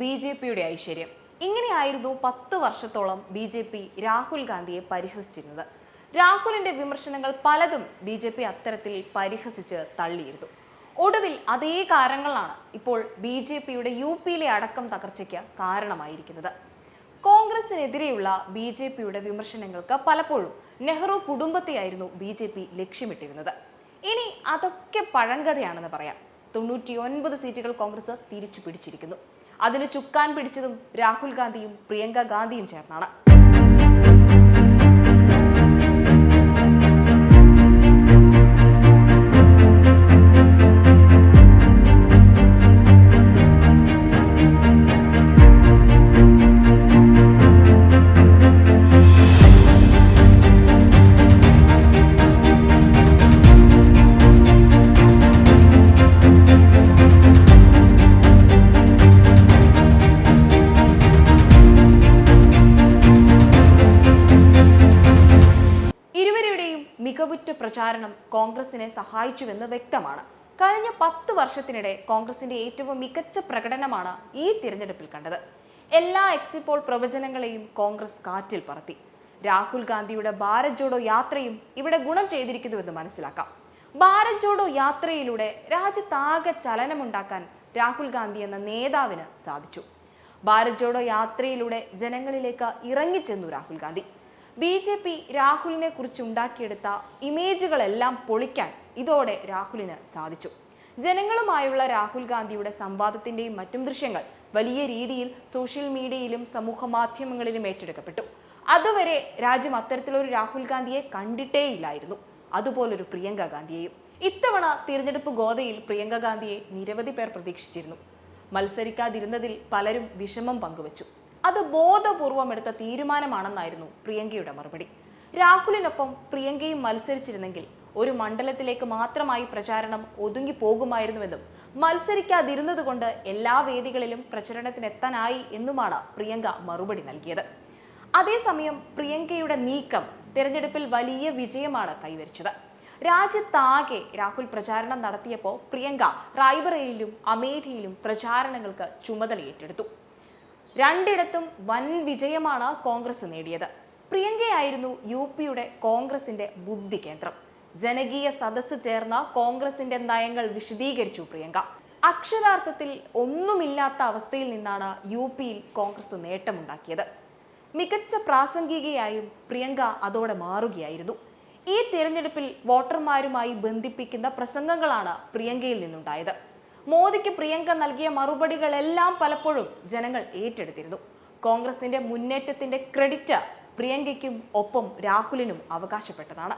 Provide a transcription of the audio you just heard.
B J പിയുടെ ഐശ്വര്യം. ഇങ്ങനെയായിരുന്നു പത്ത് വർഷത്തോളം ബി ജെ പി രാഹുൽ ഗാന്ധിയെ പരിഹസിച്ചിരുന്നത്. രാഹുലിന്റെ വിമർശനങ്ങൾ പലതും ബി ജെ പി അത്തരത്തിൽ പരിഹസിച്ച് തള്ളിയിരുന്നു. ഒടുവിൽ അതേ കാരണങ്ങളാണ് ഇപ്പോൾ ബി ജെ പിയുടെ യു പിയിലെ അടക്കം തകർച്ചയ്ക്ക് കാരണമായിരിക്കുന്നത്. കോൺഗ്രസിനെതിരെയുള്ള ബി ജെ പിയുടെ വിമർശനങ്ങൾക്ക് പലപ്പോഴും നെഹ്റു കുടുംബത്തെയായിരുന്നു ബി ജെ പി ലക്ഷ്യമിട്ടിരുന്നത്. ഇനി അതൊക്കെ പഴങ്കഥയാണെന്ന് പറയാം. തൊണ്ണൂറ്റി ഒൻപത് സീറ്റുകൾ കോൺഗ്രസ് തിരിച്ചു പിടിച്ചിരിക്കുന്നു. അതിന് ചുക്കാൻ പിടിച്ചതും രാഹുൽ ഗാന്ധിയും പ്രിയങ്ക ഗാന്ധിയും ചേർന്നാണ്. മികവുറ്റ പ്രചാരണം കോൺഗ്രസിനെ സഹായിച്ചുവെന്ന് വ്യക്തമാണ്. കഴിഞ്ഞ പത്ത് വർഷത്തിനിടെ കോൺഗ്രസിന്റെ ഏറ്റവും മികച്ച പ്രകടനമാണ് ഈ തിരഞ്ഞെടുപ്പിൽ കണ്ടത്. എല്ലാ എക്സിപ്പോൾ പ്രവചനങ്ങളെയും കോൺഗ്രസ് കാറ്റിൽ പറത്തി. രാഹുൽ ഗാന്ധിയുടെ ഭാരത് ജോഡോ യാത്രയും ഇവിടെ ഗുണം ചെയ്തിരിക്കുന്നുവെന്ന് മനസ്സിലാക്കാം. ഭാരത് ജോഡോ യാത്രയിലൂടെ രാജ്യത്താകെ ചലനമുണ്ടാക്കാൻ രാഹുൽ ഗാന്ധി എന്ന നേതാവിന് സാധിച്ചു. ഭാരത് ജോഡോ യാത്രയിലൂടെ ജനങ്ങളിലേക്ക് ഇറങ്ങിച്ചെന്നു Rahul Gandhi. B J P രാഹുലിനെ കുറിച്ച് ഉണ്ടാക്കിയെടുത്ത ഇമേജുകളെല്ലാം പൊളിക്കാൻ ഇതോടെ രാഹുലിന് സാധിച്ചു. ജനങ്ങളുമായുള്ള രാഹുൽ ഗാന്ധിയുടെ സംവാദത്തിന്റെയും മറ്റും ദൃശ്യങ്ങൾ വലിയ രീതിയിൽ സോഷ്യൽ മീഡിയയിലും സമൂഹ മാധ്യമങ്ങളിലും ഏറ്റെടുക്കപ്പെട്ടു. അതുവരെ രാജ്യം അത്തരത്തിലൊരു രാഹുൽ ഗാന്ധിയെ കണ്ടിട്ടേയില്ലായിരുന്നു. അതുപോലൊരു പ്രിയങ്ക ഗാന്ധിയെയും. ഇത്തവണ തിരഞ്ഞെടുപ്പ് ഗോതയിൽ പ്രിയങ്ക ഗാന്ധിയെ നിരവധി പേർ പ്രതീക്ഷിച്ചിരുന്നു. മത്സരിക്കാതിരുന്നതിൽ പലരും വിഷമം പങ്കുവച്ചു. അത് ബോധപൂർവം എടുത്ത തീരുമാനമാണെന്നായിരുന്നു പ്രിയങ്കയുടെ മറുപടി. രാഹുലിനൊപ്പം പ്രിയങ്കയും മത്സരിച്ചിരുന്നെങ്കിൽ ഒരു മണ്ഡലത്തിലേക്ക് മാത്രമായി പ്രചാരണം ഒതുങ്ങി പോകുമായിരുന്നുവെന്നും മത്സരിക്കാതിരുന്നത് കൊണ്ട് എല്ലാ വേദികളിലും പ്രചരണത്തിനെത്താനായി എന്നുമാണ് പ്രിയങ്ക മറുപടി നൽകിയത്. അതേസമയം പ്രിയങ്കയുടെ നീക്കം തിരഞ്ഞെടുപ്പിൽ വലിയ വിജയമാണ് കൈവരിച്ചത്. രാജ്യത്താകെ രാഹുൽ പ്രചാരണം നടത്തിയപ്പോൾ പ്രിയങ്ക റായ്ബറയിലും അമേഠിയിലും പ്രചാരണങ്ങൾക്ക് ചുമതല ഏറ്റെടുത്തു രണ്ടിടത്തും വൻ വിജയമാണ് കോൺഗ്രസ് നേടിയത്. പ്രിയങ്കയായിരുന്നു യു പിയുടെ കോൺഗ്രസിന്റെ ബുദ്ധി കേന്ദ്രം. ജനകീയ സദസ്സ് ചേർന്ന കോൺഗ്രസിന്റെ നയങ്ങൾ വിശദീകരിച്ചു പ്രിയങ്ക. അക്ഷരാർത്ഥത്തിൽ ഒന്നുമില്ലാത്ത അവസ്ഥയിൽ നിന്നാണ് യു പിയിൽ കോൺഗ്രസ് നേട്ടമുണ്ടാക്കിയത്. മികച്ച പ്രാസംഗികയായും പ്രിയങ്ക അതോടെ മാറുകയായിരുന്നു. ഈ തിരഞ്ഞെടുപ്പിൽ വോട്ടർമാരുമായി ബന്ധിപ്പിക്കുന്ന പ്രസംഗങ്ങളാണ് പ്രിയങ്കയിൽ നിന്നുണ്ടായത്. മോദിക്ക് പ്രിയങ്ക നൽകിയ മറുപടികളെല്ലാം പലപ്പോഴും ജനങ്ങൾ ഏറ്റെടുത്തിരുന്നു. കോൺഗ്രസിന്റെ മുന്നേറ്റത്തിന്റെ ക്രെഡിറ്റ് പ്രിയങ്കയ്ക്കും ഒപ്പം രാഹുലിനും അവകാശപ്പെട്ടതാണ്.